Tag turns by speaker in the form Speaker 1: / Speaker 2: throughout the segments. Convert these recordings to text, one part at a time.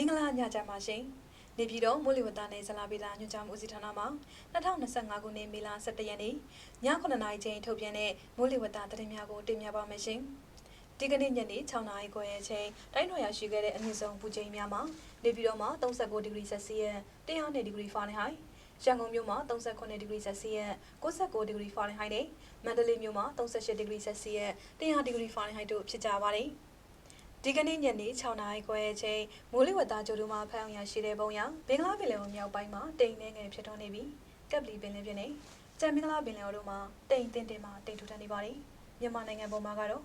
Speaker 1: မင်္ဂလာညချမ်းပါရှင်နေပြည်တော်မိုးလေဝသနဲ့ဇလာပေတာညွှန်ကြားမှုဦးစီးဌာနမှ2025ခုနှစ်မေလ17ရက်နေ့ည9:00နာရီချိန်ထုတ်ပြန်တဲ့မိုးလေဝသသတင်းများကိုတင်ပြပါမယ်ရှင်ဒီကနေ့ညနေ6:00နာရီခွဲအချိန်တိုင်းတော်ရရှိခဲ့တဲ့အမြင့်ဆုံးပူချိန်များမှာနေပြည်တော်မှာ39ဒီဂရီဆက်စီယပ်102ဒီဂရီဖာရင်ဟိုက်ရန်ကုန်မြို့မှာ39ဒီဂရီဆက်စီယပ်69ဒီဂရီဖာရင်ဟိုက်နဲ့မန္တလေးမြို့မှာ38ဒီဂရီဆက်စီယပ်100ဒီဂရီဖာရင်ဟိုက်တို့ဖြစ်ကြပါတယ် ဒီကနေ့ညနေ6နာရီခွဲအချိန်မိုးလေဝသကြိုးတို့မှာဖမ်းရရှိတဲ့ပုံရဘင်္ဂလားပင်လယ်အော်မြောက်ပိုင်းမှာတိမ်နေငယ်ဖြစ်ထွန်းနေပြီးကပ်လီပင်လယ်ပြင်နဲ့ကြံမင်္ဂလာပင်လယ်အော်တို့မှာတိမ်တင်တင်မှာတိမ်ထူထပ်နေပါတယ်မြန်မာနိုင်ငံပေါ်မှာကတော့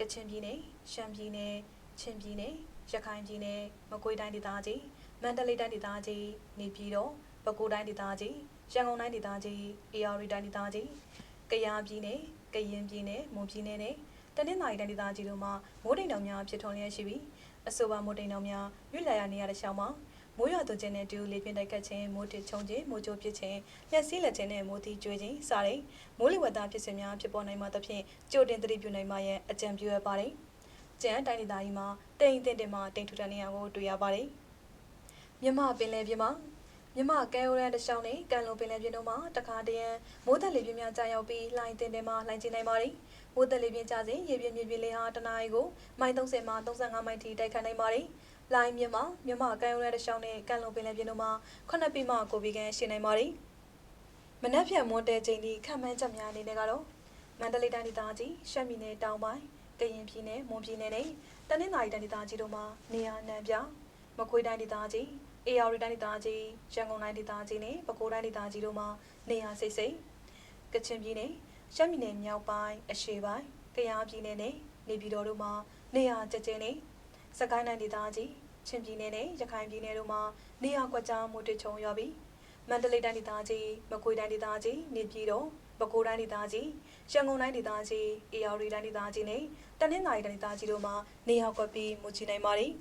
Speaker 1: ကချင်ပြည်နယ်ရှမ်းပြည်နယ်ချင်းပြည်နယ်ရခိုင်ပြည်နယ်မကွေးတိုင်းဒေသကြီးမန္တလေးတိုင်းဒေသကြီးနေပြည်တော်ပဲခူးတိုင်းဒေသကြီးရန်ကုန်တိုင်းဒေသကြီးအေရဝတီတိုင်းဒေသကြီးကယားပြည်နယ်ကရင်ပြည်နယ်မွန်ပြည်နယ်နဲ့ တနင်္သာရီတိုင်းဒေသကြီးတို့မှာမိုးတိမ်တောင်များဖြစ်ထွန်းလျက်ရှိပြီးအဆိုပါမိုးတိမ်တောင်များရွလာရနေရတဲ့ရှောင်းမှာမိုးရွာသွန်းခြင်းနဲ့တူလေပြင်းတိုက်ခတ်ခြင်းမိုးတစ်ချုံခြင်းမိုးကြိုးပစ်ခြင်းလက်စည်းလက်ခြင်းနဲ့မိုးတီကျွေးခြင်းစတဲ့မိုးလေဝသဖြစ်စဉ်များဖြစ်ပေါ်နိုင်မှသဖြင့်ကြိုတင်သတိပြုနိုင်မှရဲ့အကြံပြုရပါတယ်။ကျန်တိုင်းဒေသကြီးမှာတိမ်တင်တင်မှာတိမ်ထူထန်နေရကိုတွေ့ရပါတယ်။မြမပင်လယ်ပြင်မှာမြမကဲရိုရန်တရှောင်းနဲ့ကန်လုံပင်လယ်ပြင်တို့မှာတခါတရံမိုးသက်လေပြင်းများကြာရောက်ပြီးလှိုင်းတင်တင်မှာလှိုင်းကျနိုင်ပါတယ်။ မိုးသက်လေပြင်းကြစဉ်ရေပြင်းမြေပြင်းလေးဟာတနအီကိုမိုင်30မှ35မိုင်ထိတိုက်ခတ်နိုင်ပါတယ်။လိုင်းမြမမြမကန်ရိုရန်တရှောင်းနဲ့ကန်လုံပင်လယ်ပြင်တို့မှာ9ปีမှ9ปีခန့်ရှိနိုင်ပါတယ်။မနက်ဖြန်မွန်တဲချိန်ဒီခံမှန်းချက်များအနေနဲ့ကတော့မန္တလေးတိုင်းဒေသကြီးရှမ်းပြည်နယ်တောင်ပိုင်းကရင်ပြည်နယ်မွန်ပြည်နယ်နဲ့တနင်္သာရီတိုင်းဒေသကြီးတို့မှာနေရာနှံပြမကွေးတိုင်းဒေသကြီးအေရဝတီတိုင်းဒေသကြီးရန်ကုန်တိုင်းဒေသကြီးနဲ့ပဲခူးတိုင်းဒေသကြီးတို့မှာနေရာစိတ်စိတ်ကချင်ပြည်နယ် ရှမ်းပြည်နယ်မြောက်ပိုင်းအရှေ့ပိုင်းကယားပြည်နယ်နဲ့နေပြည်တော်တို့မှာနေရာကျကျင်းနဲ့စကိုင်းတိုင်းဒေသကြီးချင်းပြည်နယ်နဲ့ရခိုင်ပြည်နယ်တို့မှာနေရာကွက်ကြားမိုးတချုံရွာပြီးမန္တလေးတိုင်းဒေသကြီးမကွေးတိုင်းဒေသကြီးနေပြည်တော်ပဲခူးတိုင်းဒေသကြီးရန်ကုန်တိုင်းဒေသကြီးအေရဝတီတိုင်းဒေသကြီးနဲ့တနင်္သာရီတိုင်းဒေသကြီးတို့မှာနေရာကွက်ပြီးမူချနိုင်ပါတယ်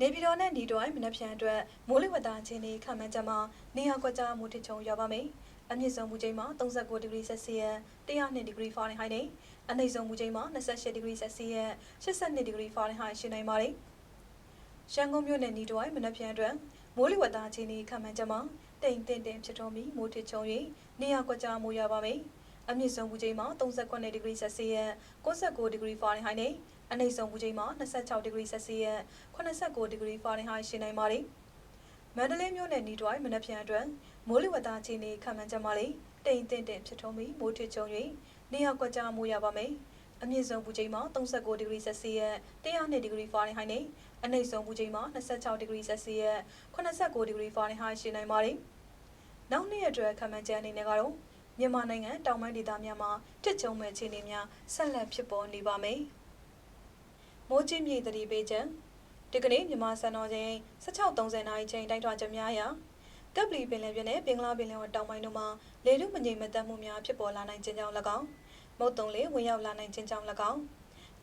Speaker 1: နေပြည်တော်နဲ့ဒီတွိုင်းမနက်ဖြန်အတွက်မိုးလေဝသချင်းတွေခံမှန်းချက်မှာနေရာကွက်ကြားမိုးထချုံရွာပါမယ်။အမြင့်ဆုံးမူချိန်မှာ39ဒီဂရီဆက်စီယပ်102ဒီဂရီဖာရင်ဟိုက်နဲ့အနိမ့်ဆုံးမူချိန်မှာ28ဒီဂရီဆက်စီယပ်82ဒီဂရီဖာရင်ဟိုက်ရှိနိုင်ပါတယ်။ရန်ကုန်မြို့နယ်ဒီတွိုင်းမနက်ဖြန်အတွက်မိုးလေဝသချင်းတွေခံမှန်းချက်မှာတိမ်တင်တင်ဖြစ်ထွန်းပြီးမိုးထချုံ၍နေရာကွက်ကြားမိုးရွာပါမယ်။အမြင့်ဆုံးမူချိန်မှာ39ဒီဂရီဆက်စီယပ်69ဒီဂရီဖာရင်ဟိုက်နဲ့ အနိမ့်ဆုံးမူချိန်မှာ26ဒီဂရီဆက်စီယပ်89ဒီဂရီဖာရင်ဟိုက်ရှိနိုင်ပါတယ်။မန္တလေးမြို့နယ်နီတွိုင်းမနက်ဖြန်အတွက်မိုးလေဝသအခြေအနေခန့်မှန်းချက်မှာလေတိမ်တင်တင်ဖြစ်ထုံးပြီးမိုးထချုံ၍နေရာကွက်ကြားမိုးရပါမယ်။အမြင့်ဆုံးပူချိန်မှာ39ဒီဂရီဆက်စီယပ်102ဒီဂရီဖာရင်ဟိုက်နဲ့အနိမ့်ဆုံးပူချိန်မှာ26ဒီဂရီဆက်စီယပ်89ဒီဂရီဖာရင်ဟိုက်ရှိနိုင်ပါတယ်။နောက်နေ့အတွက်ခန့်မှန်းချက်အနေနဲ့ကတော့မြန်မာနိုင်ငံတောင်ပိုင်းဒေသများမှာတစ်ချုံမဲ့အခြေအနေများဆက်လက်ဖြစ်ပေါ်နေပါမယ်။ မိုးကြီးမြေသတိပေးချက်ဒီကနေ့မြန်မာစံတော်ချိန်16:30နာရီချိန်တိုင်းထွာချက်များအရကပ်ပလီပင်လယ်ပြင်နဲ့ဘင်္ဂလားပင်လယ်အော်တောင်ပိုင်းတို့မှာလေထုမငြိမ်မသက်မှုများဖြစ်ပေါ်လာနိုင်ခြင်းကြောင့်၎င်းမုတ်တုံလေဝင်ရောက်လာနိုင်ခြင်းကြောင့်၎င်း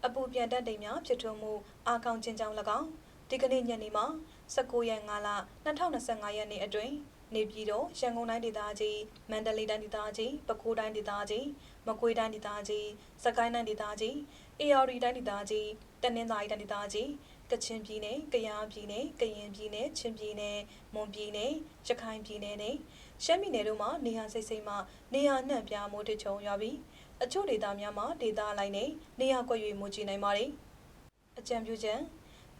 Speaker 1: အပူပြန်တက်တိမ်များဖြစ်ထွန်းမှုအာခေါင်ခြင်းကြောင့်၎င်းဒီကနေ့ညနေမှာ19ရက်5လ2025ရက်နေ့အတွင်း နေပြည်တော်ရန်ကုန်တိုင်းဒေသကြီးမန္တလေးတိုင်းဒေသကြီးပဲခူးတိုင်းဒေသကြီးမကွေးတိုင်းဒေသကြီးစကိုင်းတိုင်းဒေသကြီးအေရဝတီတိုင်းဒေသကြီးတနင်္သာရီတိုင်းဒေသကြီးကချင်ပြည်နယ်၊ကယားပြည်နယ်၊ကရင်ပြည်နယ်၊ချင်းပြည်နယ်၊မွန်ပြည်နယ်၊ရခိုင်ပြည်နယ်နဲ့ရှမ်းပြည်နယ်တို့မှာနေရာစိတ်စိတ်မှနေရာနှံ့ပြားမိုးထချုံရွာပြီးအချို့ဒေသများမှာဒေသအလိုက်နဲ့နေရာကွက်၍မိုးကြီးနိုင်ပါတယ်။အကြံပြုချက်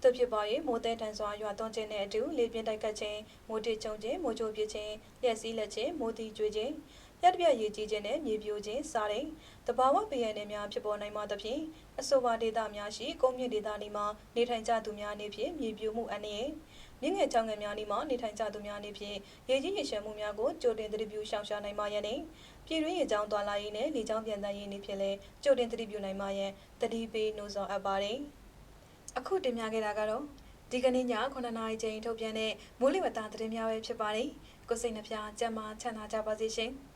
Speaker 1: သူဖြစ်ပါ၍မိုးတဲတန်စွာရွာသွန်းခြင်းနဲ့အတူလေပြင်းတိုက်ခတ်ခြင်းမိုးထချုံခြင်းမိုးကြိုးပြခြင်းလျက်စီးလက်ခြင်းမိုးတီကျွေးခြင်းရက်တပြက်ရေကြီးခြင်းနဲ့မြေပြိုခြင်းစတဲ့တဘာဝပင်ရည်များဖြစ်ပေါ်နိုင်မှသဖြင့်အဆိုပါဒေသများရှိကုန်းမြင့်ဒေသတွေမှာနေထိုင်ကြသူများအနေဖြင့်မြေပြိုမှုအန္တရာယ်မြင့်ငယ်ချောင်းငယ်များနေမှာနေထိုင်ကြသူများအနေဖြင့်ရေကြီးရေရှမ်းမှုများကိုကြိုတင်သတိပြုရှောင်ရှားနိုင်မှရန်နဲ့ပြည်တွင်းရေကြောင်းသွားလာရေးနဲ့လေကြောင်းပြန်တမ်းရေးနေဖြင့်လည်းကြိုတင်သတိပြုနိုင်မှရန်တတိပေးနှိုးဆော်အပ်ပါတယ် အခုတင်ပြခဲ့တာကတော့ဒီကနေ့ည9:00နာရီချိန်ထုတ်ပြန်တဲ့မိုးလေဝသသတင်းများပဲဖြစ်ပါတယ်ကိုစိတ်နှပြကျမ်းမာချမ်းသာကြပါစေရှင်။